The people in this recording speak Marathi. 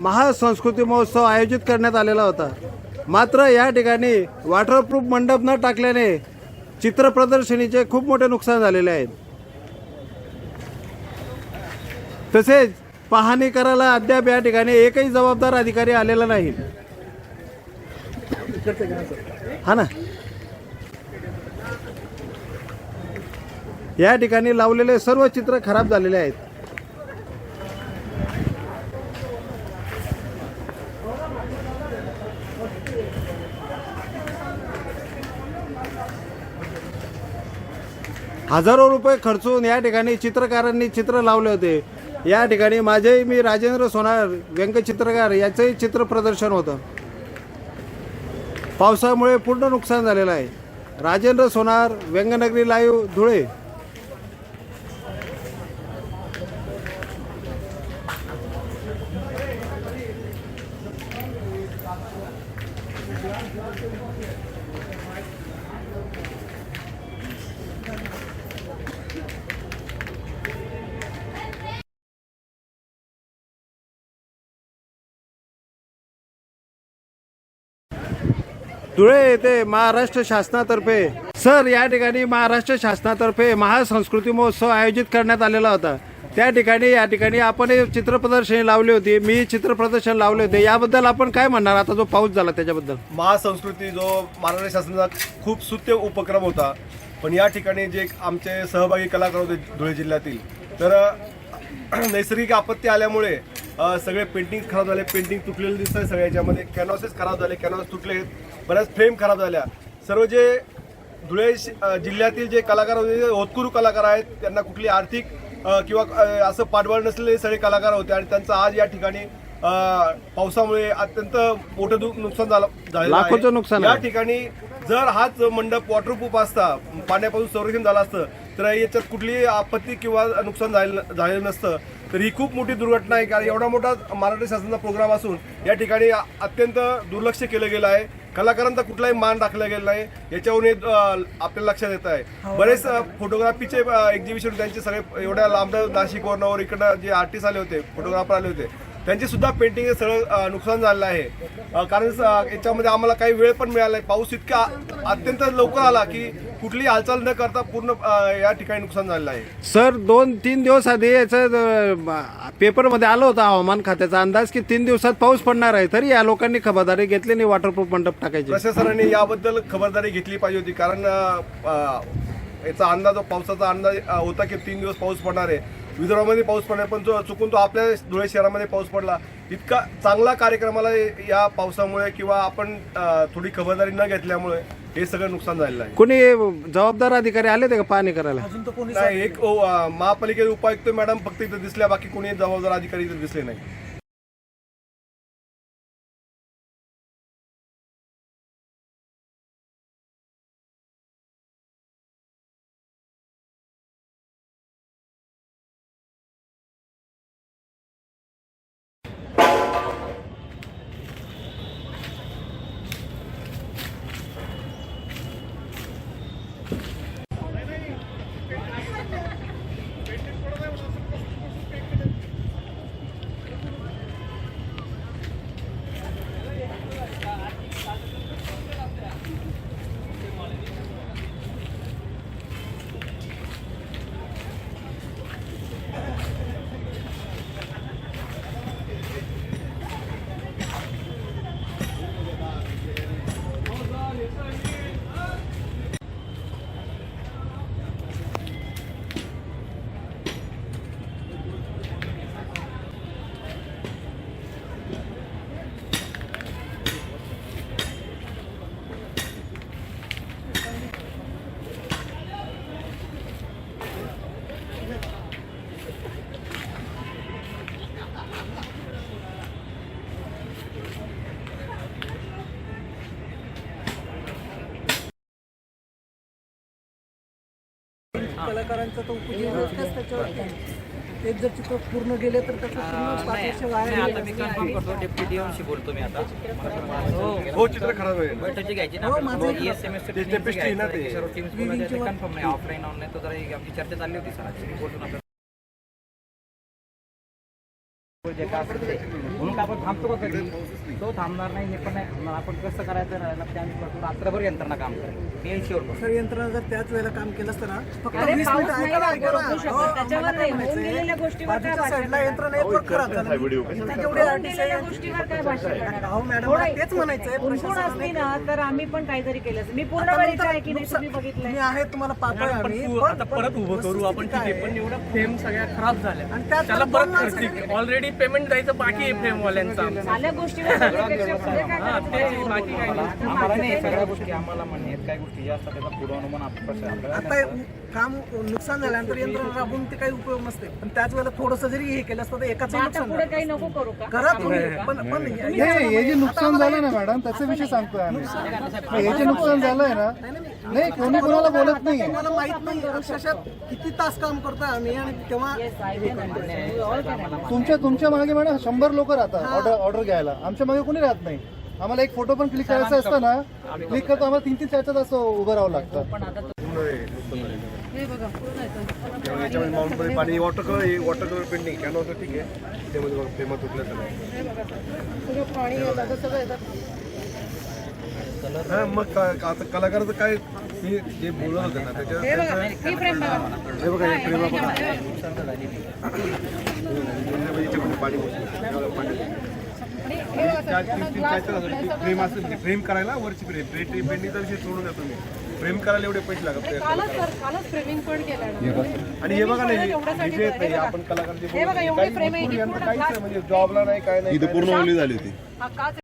महासंस्कृती महोत्सव आयोजित करण्यात आलेला होता. मात्र या ठिकाणी वॉटरप्रूफ मंडप न टाकल्याने चित्र प्रदर्शनीचे खूप मोठे नुकसान झालेले आहेत तसेच पाहणी करायला अद्याप या ठिकाणी एकही जबाबदार अधिकारी आलेला नाही. हा ना? या ठिकाणी लावलेले सर्व चित्र खराब झालेले आहेत. हजारो रुपये खर्चून या ठिकाणी चित्रकारांनी चित्र लावले होते. या ठिकाणी माझेही मी राजेंद्र सोनार व्यंगचित्रकार याचंही चित्र प्रदर्शन होतं. पावसामुळे पूर्ण नुकसान झालेलं आहे. राजेंद्र सोनार व्यंगनगरी लाईव्ह धुळे. धुळे येथे महाराष्ट्र शासनातर्फे सर या ठिकाणी महाराष्ट्र शासनातर्फे महासंस्कृती महोत्सव आयोजित करण्यात आलेला होता. त्या ठिकाणी या ठिकाणी आपण हे चित्र प्रदर्शनी लावली होती. मी चित्र प्रदर्शन लावले होते. याबद्दल आपण काय म्हणणार? आता जो पाऊस झाला त्याच्याबद्दल. महासंस्कृती जो महाराष्ट्र शासनाचा खूप सुत्य उपक्रम होता पण या ठिकाणी जे आमचे सहभागी कलाकार होते धुळे जिल्ह्यातील तर नैसर्गिक आपत्ती आल्यामुळे सगळे पेंटिंग खराब झाले. पेंटिंग तुटलेले दिसत आहे सगळ्याच्यामध्ये. याच्यामध्ये खराब झाले. कॅनॉस तुटले. बऱ्याच फ्रेम खराब झाल्या सर्व जे धुळे जिल्ह्यातील जे कलाकार होते होतकुरू कलाकार आहेत त्यांना कुठली आर्थिक किंवा असं पाठबळ नसलेले सगळे कलाकार होते आणि त्यांचं आज या ठिकाणी पावसामुळे अत्यंत मोठं नुकसान झालं. लाखोचं नुकसान या. ठिकाणी जर हाच मंडप वॉटरप्रूफ असता पाण्यापासून संरक्षण झालं असतं तर याच्यात कुठलीही आपत्ती किंवा नुकसान झालेलं झालेलं नसतं तर ही खूप मोठी दुर्घटना आहे कारण एवढा मोठा महाराष्ट्र शासनाचा प्रोग्राम असून या ठिकाणी अत्यंत दुर्लक्ष केलं गेलं आहे कलाकारांचा कुठलाही मान राखला गेला नाही. याच्यावरून हे, आपल्याला लक्षात येत आहे. बरेच अं, फोटोग्राफीचे एक्झिबिशन त्यांचे सगळे एवढ्या लांब नाशिक इकडं जे आर्टिस्ट आले होते फोटोग्राफर आले होते त्यांचे सुद्धा पेंटिंग सगळं नुकसान झालेलं आहे. कारण याच्यामध्ये आम्हाला काही वेळ पण मिळाला पाऊस इतका अत्यंत लवकर आला की कुठलीही हालचाल न करता पूर्ण अं, या ठिकाणी नुकसान झालेलं आहे? सर दोन तीन दिवस आधी याचं पेपरमध्ये आलं होतं हवामान खात्याचा अंदाज की तीन दिवसात पाऊस पडणार आहे तरी या लोकांनी खबरदारी घेतली नाही वॉटरप्रूफ मंडप टाकायची. प्रशासनाने याबद्दल खबरदारी घेतली पाहिजे होती कारण अं, अं, याचा अंदाज पावसाचा अंदाज अं, होता की तीन दिवस पाऊस पडणार आहे. विदर्भामध्ये पाऊस पडणार पण जो चुकून तो आपल्या धुळे शहरामध्ये पाऊस पडला. इतका चांगला कार्यक्रमाला या पावसामुळे किंवा आपण अं, थोडी खबरदारी न घेतल्यामुळे हे सगळं नुकसान झालेलं आहे. कोणी जबाबदार अधिकारी आले ते का पाहणी करायला? नाही एक ओ, अं, महापालिकेचे उपायुक्त मॅडम फक्त इथं दिसल्या बाकी कोणी जबाबदार अधिकारी इथं दिसले नाही. कलाकारांचा तो त्याच्यावरती आहे. तेच जर चित्र पूर्ण गेले तर त्याचं पूर्ण वाया आता. मी कन्फर्म करतो डेप्टी डीओनशी बोलतो मी आता. हो हो चित्र खराब आहे बैठक जी घ्यायची ना हो, ना ते. कन्फर्म नाही. ऑफलाईन ऑनलाईन तो जरा एक आमची चर्चा चालली होती सर बोलून जे काय असेल ते. म्हणून का आपण थांबतो का कधी? तो थांबणार नाही हे पण नाही थांबणार. आपण कसं करायचं राहिलं ते आम्ही करतो रात्रभर यंत्रणा काम करेल मी एन्श्योर करतो सर यंत्रणा जर त्याच वेळेला काम केलं असतं ना फक्त अरे, वीस पाऊस मिनिटं नाही ना. शकत. हो, त्याच्यावर मला नाही. काय होऊन म्हणायचंय, गेलेल्या गोष्टीवर काय बाजूच्या भाषण साईडला यंत्रणा एक वर खराब झालं इथं जेवढे होऊन आर्टिस्ट गेलेल्या आहेत गोष्टीवर काय भाषण करणार? अहो मॅडम मला तेच म्हणायचंय उणपूण प्रशासनाने असती ना तर आम्ही पण काहीतरी केलं असतं. मी पूर्ण आता वेळेचं नंतर आहे की नाही तुम्ही नुकसान- बघितलंय. तुम्ही आहे तुम्हाला पाहतोय आम्ही. आता परत उभं करू आपण ठीक आहे पण एवढा फ्रेम सगळ्या खराब झाल्या. आणि त्यात त्याला पण परत दोन माणसं खर्च ऑलरेडी पेमेंट द्यायचं बाकी आहे फ्रेमवाल्यांचा हा करायचं? ते बाकी काय नाही. आम्हाला नाही सगळ्या गोष्टी आम्हाला आहेत काही गोष्टी ज्या असतात त्याचा पूर्वानुमान आपण आपल्याला आता काम नुकसान झाल्यानंतर यंत्रणा राबवून ते काही उपयोग नसते. पण त्याच वेळेला थोडस जरी हे केलं असतं तर एकाच. काही नको करू का? करा तुम्ही पण पण हे हे जे नुकसान झालं ना मॅडम त्याचा विषय सांगतोय आम्ही. हे जे नुकसान झालंय ना नाही कोणी कोणाला बोलत नाही. मला माहीत नाही अक्षरशः किती तास काम करतोय आम्ही आणि तेव्हा. तुमच्या तुमच्या मागे मॅडम शंभर लोक राहतात ऑर्डर ऑर्डर घ्यायला. आमच्या मागे कोणी राहत नाही. आम्हाला एक फोटो पण क्लिक करायचा असतं ना क्लिक करतो आम्हाला तीन तीन चार चार तास उभं राहावं लागतं. याच्यामध्ये पाणी water colour water colour painting can होतं ठीक आहे. त्यामध्ये बघा प्रेमात तुटलं सगळं. पाणी सगळं येतं हा मग का- का- आता कलाकाराचं काय मी जे बोलत होते ना त्याच्या त्याचं- हे बघा हे प्रेमा. हे फ्रेम असेल फ्रेम करायला वरची फ्रेम पेंटिंग विषय सोडून द्या तुम्ही. फ्रेम करायला एवढे पैसे लागत नाही. कालच सर कालच फ्रेमिंग पण केलं आणि हे बघा नाही हे. आपण कलाकार जे हे बघा, एवढी आहे, ही पूर्ण काहीच glass- नाही. म्हणजे जॉबला नाही काय नाही काय नाही. हा काच